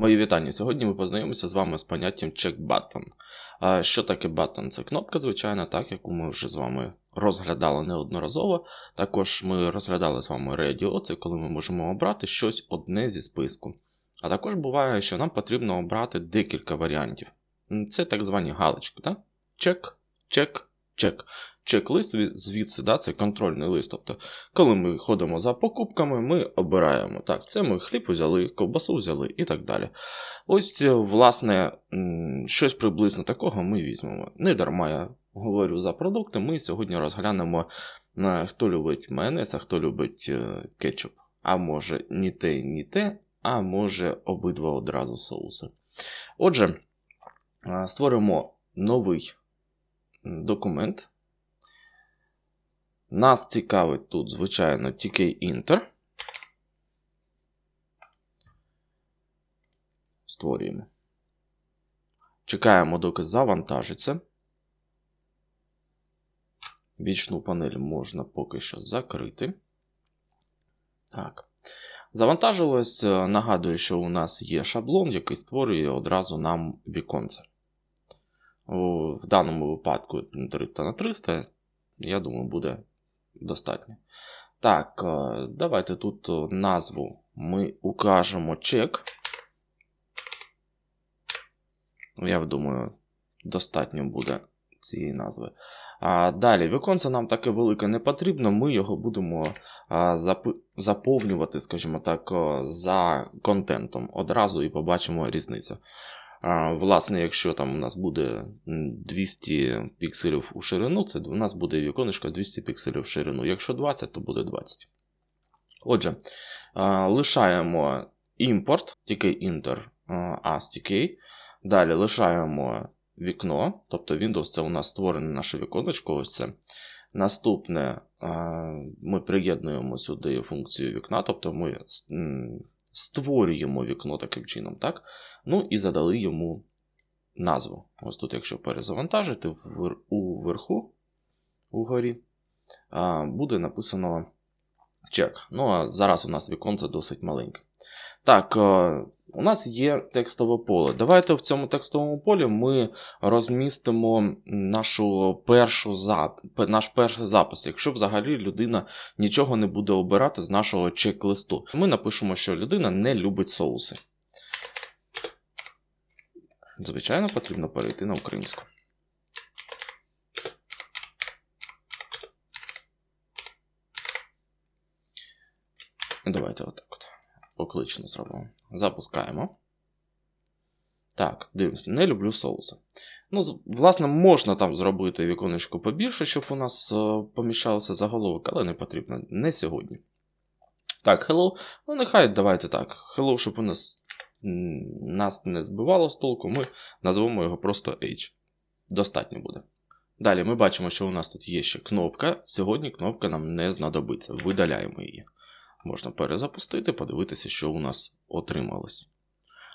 Мої вітання. Сьогодні ми познайомимося з вами з поняттям check button. Що таке button? Це кнопка, звичайно, так, яку ми вже з вами розглядали неодноразово. Також ми розглядали з вами radio, це коли ми можемо обрати щось одне зі списку. А також буває, що нам потрібно обрати декілька варіантів. Це так звані галочки. Так? Check, check, чек. Чек-лист звідси, да, це контрольний лист. Тобто, коли ми ходимо за покупками, ми обираємо. Так, це ми хліб взяли, ковбасу взяли і так далі. Ось, власне, щось приблизно такого ми візьмемо. Не дарма я говорю за продукти. Ми сьогодні розглянемо, хто любить майонез, а хто любить е, кетчуп. А може, ні те, ні те, а може обидва одразу соуси. Отже, створимо новий документ. Нас цікавить тут, звичайно, tk Inter. Створюємо. Чекаємо, доки завантажиться. Вічну панель можна поки що закрити. Так. Завантажилось. Нагадую, що у нас є шаблон, який створює одразу нам віконце. В даному випадку 300 на 300, я думаю, буде достатньо. Так, е, давайте тут е, назву ми укажемо чек. Я думаю, достатньо буде цієї назви. А Далі, віконце нам таке велике не потрібно, ми його будемо заповнювати, скажімо так, е, за контентом. Одразу і побачимо різницю. Власне, якщо там у нас буде 200 пікселів у ширину, це у нас буде віконечко 200 пікселів в ширину. Якщо 20, то буде 20. Отже, лишаємо імпорт, tk inter ASTK. Далі лишаємо вікно, тобто Windows це у нас створене наше віконечко. ось це. Наступне ми приєднуємо сюди функцію вікна, тобто ми створюємо вікно таким чином. так? Ну і задали йому назву. Ось тут, якщо перезавантажити, уверху, угорі, буде написано чек. Ну, а зараз у нас віконце досить маленьке. Так, е, у нас є текстове поле. Давайте в цьому текстовому полі ми розмістимо нашу першу зап... наш перший запис, якщо взагалі людина нічого не буде обирати з нашого чек-листу. Ми напишемо, що людина не любить соуси. Звичайно, потрібно перейти на українську. Давайте отак от. Поклично зробимо. Запускаємо. Так, дивимося, не люблю соуси. Ну, Власне, можна там зробити віконечко побільше, щоб у нас е, поміщалося заголовок, але не потрібно не сьогодні. Так, hello. Ну, нехай давайте так. Hello, щоб у нас нас не збивало з толку, ми назвемо його просто H. Достатньо буде. Далі ми бачимо, що у нас тут є ще кнопка. Сьогодні кнопка нам не знадобиться. Видаляємо її. Можна перезапустити, подивитися, що у нас отрималось.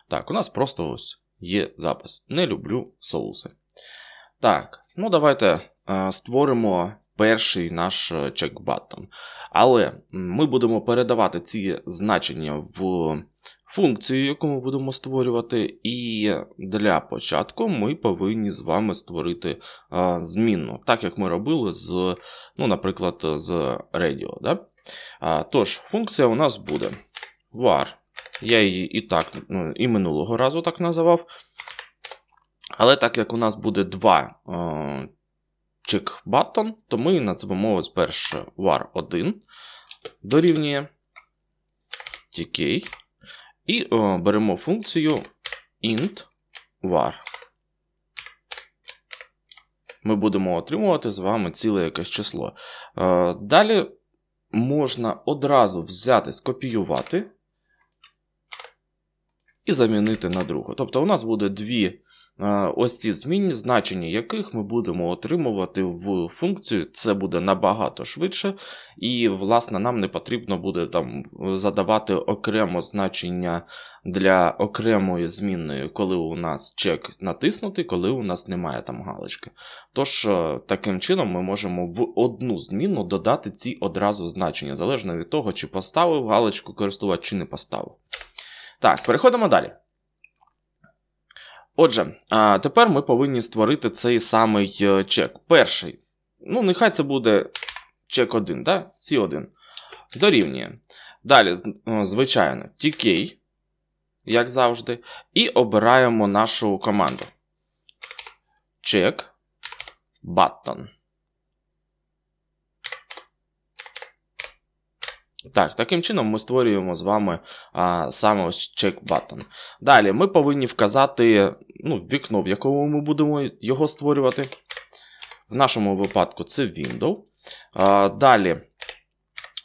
Так, у нас просто ось є запис. Не люблю соуси. Так, ну давайте е, створимо перший наш чек-баттон. Але ми будемо передавати ці значення в функцію, яку ми будемо створювати, і для початку ми повинні з вами створити а, змінну, так як ми робили з, ну, наприклад, з Radio. Да? А, Тож, функція у нас буде var. Я її і так, ну, і минулого разу так називав. Але так як у нас буде два check button, то ми назвемо ось перше var 1 дорівнює tk. І о, беремо функцію int var. Ми будемо отримувати з вами ціле якесь число. Е, далі можна одразу взяти, скопіювати і замінити на другу. Тобто, у нас буде дві ось ці змінні, значення яких ми будемо отримувати в функцію. Це буде набагато швидше, і, власне, нам не потрібно буде там задавати окремо значення для окремої змінної, коли у нас чек натиснутий, коли у нас немає там галочки. Тож, е, таким чином, ми можемо в одну зміну додати ці одразу значення, залежно від того, чи поставив галочку користувач, чи не поставив. Так, переходимо далі. Отже, тепер ми повинні створити цей самий е, чек. Перший. Ну, нехай це буде чек 1, да? C1. Дорівнює. Далі, е, звичайно, TK, як завжди. І обираємо нашу команду. Check button. Так, таким чином ми створюємо з вами а, саме ось button. Далі ми повинні вказати ну, вікно, в якому ми будемо його створювати. В нашому випадку це window. А, далі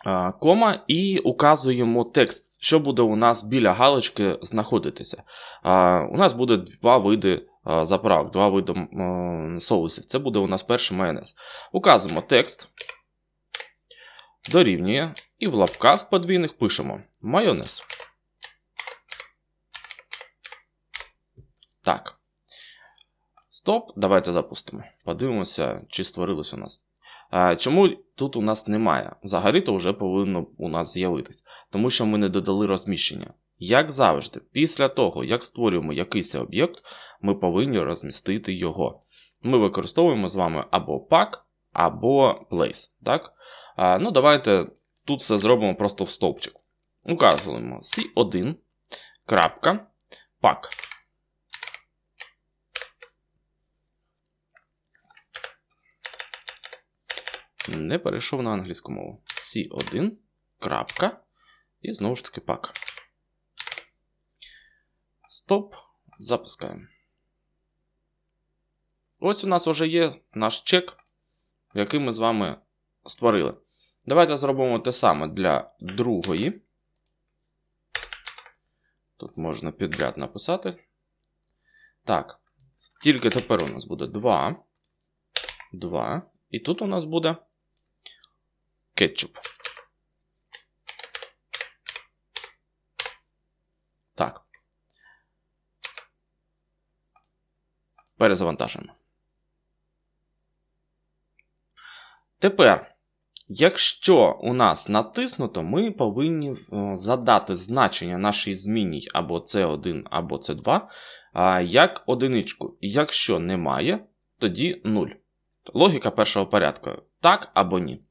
а, кома і указуємо текст, що буде у нас біля галочки знаходитися. А, у нас буде два види а, заправок, два види м, соусів. Це буде у нас перший майонез. Указуємо текст. Дорівнює. І в лапках подвійних пишемо майонез. Так. Стоп. Давайте запустимо. Подивимося, чи створилось у нас. Чому тут у нас немає? Взагалі-то вже повинно у нас з'явитись. Тому що ми не додали розміщення. Як завжди, після того, як створюємо якийсь об'єкт, ми повинні розмістити його. Ми використовуємо з вами або pack, або place. Так? Ну, давайте тут все зробимо просто в стовпчик. Указуємо C1, крапка, pack. Не перейшов на англійську мову. C1, крапка, і знову ж таки pack. Стоп. Запускаємо. Ось у нас вже є наш чек, який ми з вами створили. Давайте зробимо те саме для другої. Тут можна підряд написати. Так. Тільки тепер у нас буде 2. 2. І тут у нас буде кетчуп. Так. Перезавантажимо. Тепер, якщо у нас натиснуто, ми повинні е, задати значення нашій зміні або C1, або C2 як одиничку. Якщо немає, тоді 0. Логіка першого порядку. Так або ні.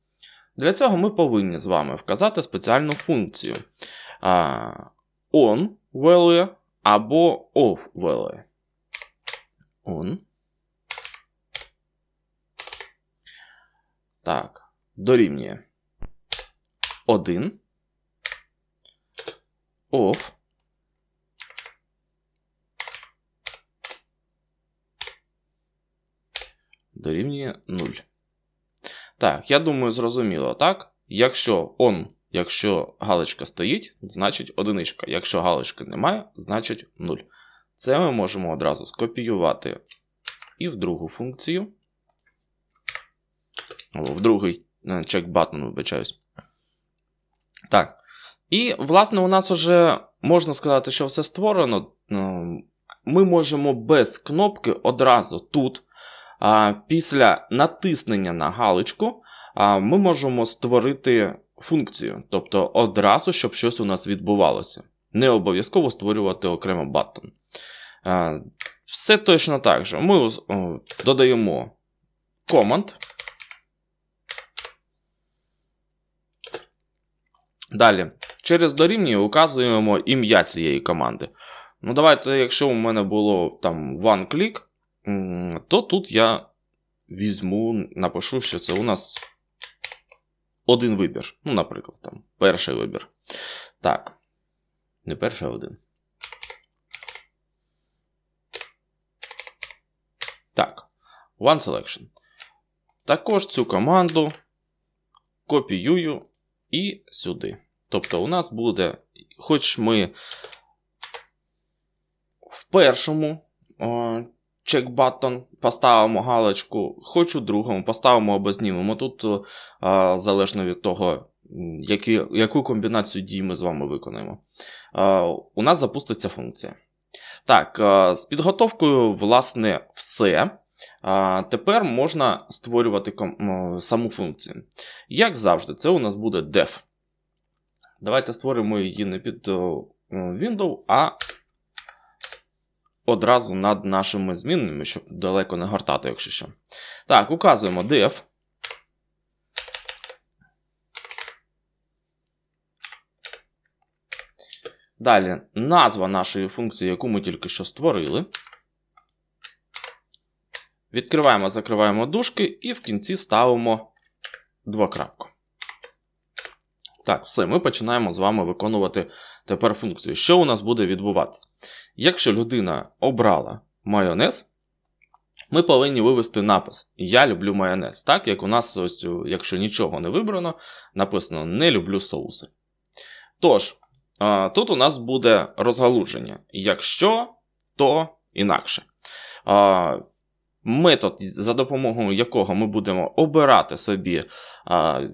Для цього ми повинні з вами вказати спеціальну функцію on value або off value. On. Так, дорівнює 1. Off. Дорівнює 0. Так, я думаю, зрозуміло, так? Якщо on, якщо галочка стоїть, значить одиничка. Якщо галочки немає, значить 0. Це ми можемо одразу скопіювати і в другу функцію. О, в другий чек button, вибачаюсь. Так. І, власне, у нас вже можна сказати, що все створено. Ну, Ми можемо без кнопки одразу тут, після натиснення на галочку, ми можемо створити функцію. Тобто одразу, щоб щось у нас відбувалося. Не обов'язково створювати окремо баттон. Все точно так же. Ми додаємо команд. Далі, через дорівнює указуємо ім'я цієї команди. Ну, давайте, якщо у мене було там one click, то тут я візьму, напишу, що це у нас один вибір. Ну, наприклад, там перший вибір. Так. Не перший, а один. Так. One selection. Також цю команду копіюю і сюди. Тобто, у нас буде, хоч ми в першому чек-баттон поставимо галочку, хоч у другому поставимо або знімемо. Тут, а, залежно від того, які, яку комбінацію дій ми з вами виконаємо, а, у нас запуститься функція. Так, а, з підготовкою, власне, все. А, Тепер можна створювати саму функцію. Як завжди, це у нас буде def. Давайте створимо її не під Windows, а одразу над нашими змінними, щоб далеко не гортати, якщо що. Так, указуємо def. Далі назва нашої функції, яку ми тільки що створили. Відкриваємо, закриваємо дужки і в кінці ставимо двокрапку. Так, все, ми починаємо з вами виконувати тепер функцію. Що у нас буде відбуватися? Якщо людина обрала майонез, ми повинні вивести напис Я люблю майонез. Так, як у нас, ось, якщо нічого не вибрано, написано Не люблю соуси. Тож, тут у нас буде розгалуження. Якщо, то інакше. Метод, за допомогою якого ми будемо обирати собі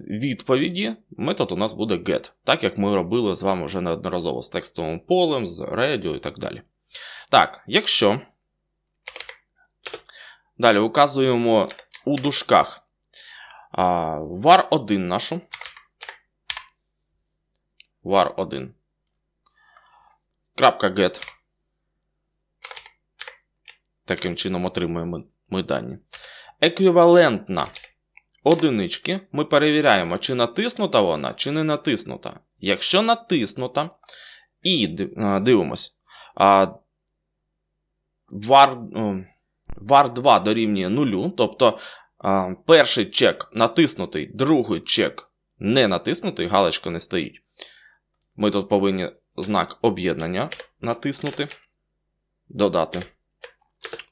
відповіді, метод у нас буде get, так як ми робили з вами вже неодноразово з текстовим полем, з radio і так далі. Так, якщо далі указуємо у дужках var 1 нашу. var 1. Крапка get. Таким чином отримуємо ми дані. Еквівалентна одинички. Ми перевіряємо, чи натиснута вона, чи не натиснута. Якщо натиснута, і дивимось, var, var 2 дорівнює 0, тобто перший чек натиснутий, другий чек не натиснутий, галочка не стоїть. Ми тут повинні знак об'єднання натиснути, додати.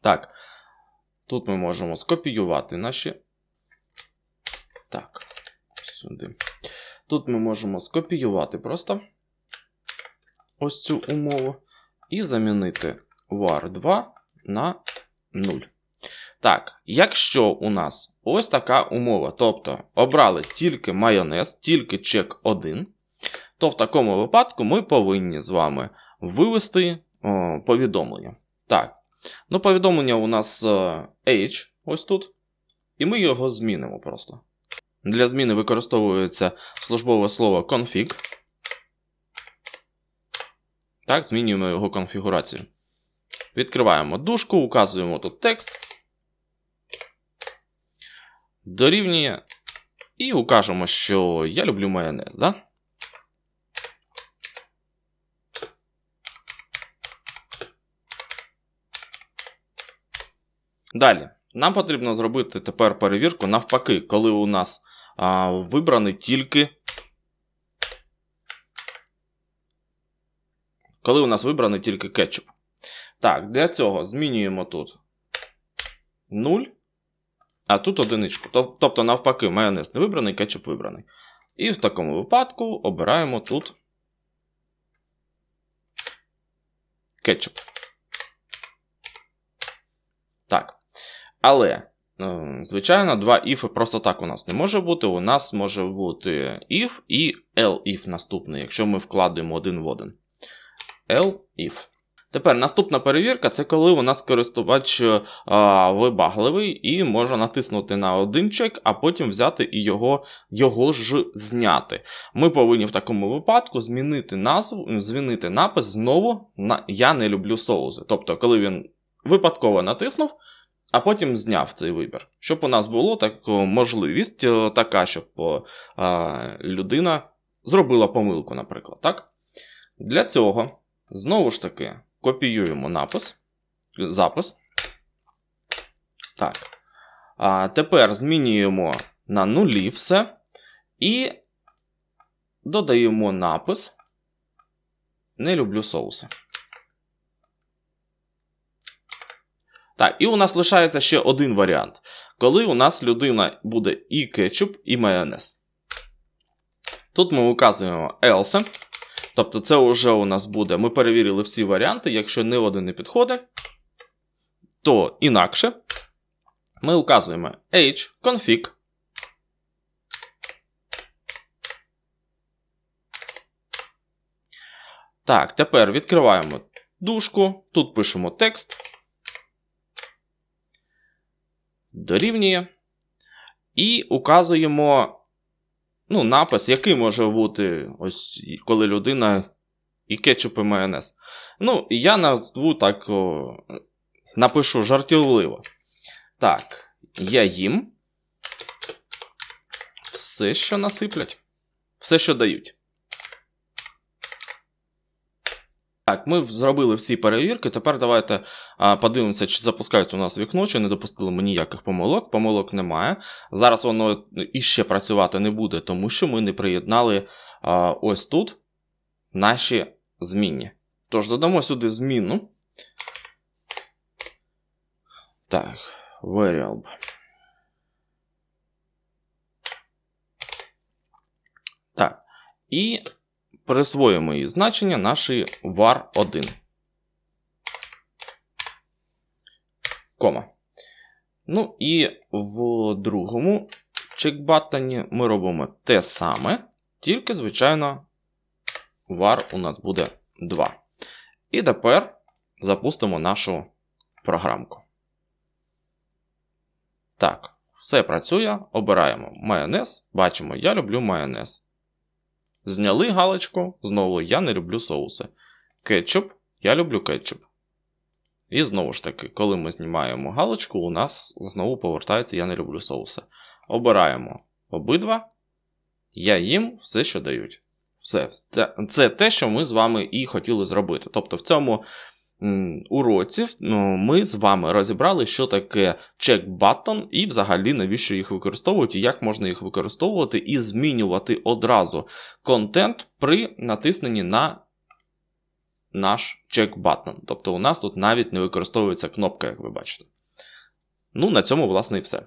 Так. Тут ми можемо скопіювати наші. Так, сюди. Тут ми можемо скопіювати просто ось цю умову і замінити var 2 на 0. Так, якщо у нас ось така умова, тобто обрали тільки майонез, тільки чек 1, то в такому випадку ми повинні з вами вивести о, повідомлення. Так, Ну, повідомлення у нас е, H ось тут. І ми його змінимо просто. Для зміни використовується службове слово config. Так, змінюємо його конфігурацію. Відкриваємо дужку, указуємо тут текст. Дорівнює. І укажемо, що я люблю майонез, да? Далі, нам потрібно зробити тепер перевірку навпаки, коли у нас а, вибраний тільки. Коли у нас вибраний тільки кетчуп. Так, для цього змінюємо тут 0, а тут одиничку. Тобто, навпаки, майонез не вибраний, кетчуп вибраний. І в такому випадку обираємо тут кетчуп. Так. Але, е, звичайно, два if просто так у нас не може бути. У нас може бути if і elif наступний, якщо ми вкладаємо один в один. elif. Тепер наступна перевірка це коли у нас користувач а, е, вибагливий і може натиснути на один чек, а потім взяти і його його ж зняти. Ми повинні в такому випадку змінити назву, змінити напис знову на Я не люблю соузи. Тобто, коли він випадково натиснув, а потім зняв цей вибір. Щоб у нас була така можливість така, щоб а, людина зробила помилку, наприклад. так? Для цього, знову ж таки, копіюємо напис, запис. Так. А, Тепер змінюємо на нулі все. І додаємо напис. Не люблю соуси. Так, і у нас лишається ще один варіант. Коли у нас людина буде і кетчуп, і майонез. Тут ми указуємо else. Тобто, це вже у нас буде. Ми перевірили всі варіанти. Якщо не один не підходить, то інакше ми указуємо h config. Так, тепер відкриваємо дужку. Тут пишемо текст дорівнює. І указуємо ну, напис, який може бути, ось коли людина і кетчуп і майонез. Ну, я назву так, о, напишу жартівливо. Так, я їм все, що насиплять. Все, що дають. Так, ми зробили всі перевірки. Тепер давайте подивимося, чи запускають у нас вікно, чи не допустили ми ніяких помилок. Помилок немає. Зараз воно іще працювати не буде, тому що ми не приєднали ось тут наші змінні. Тож додамо сюди зміну. Так, variable. Так. І присвоїмо її значення нашої var1. Кома. Ну і в другому чекбаттоні ми робимо те саме, тільки, звичайно, var у нас буде 2. І тепер запустимо нашу програмку. Так, все працює. Обираємо майонез. Бачимо, я люблю майонез. Зняли галочку, знову я не люблю соуси. Кетчуп, я люблю кетчуп. І знову ж таки, коли ми знімаємо галочку, у нас знову повертається Я не люблю соуси. Обираємо обидва. Я їм все, що дають. Все. Це- те, що ми з вами і хотіли зробити. Тобто, в цьому м, уроці ну, ми з вами розібрали, що таке чек-баттон і взагалі навіщо їх використовують, і як можна їх використовувати і змінювати одразу контент при натисненні на наш чек-баттон. Тобто у нас тут навіть не використовується кнопка, як ви бачите. Ну, на цьому, власне, і все.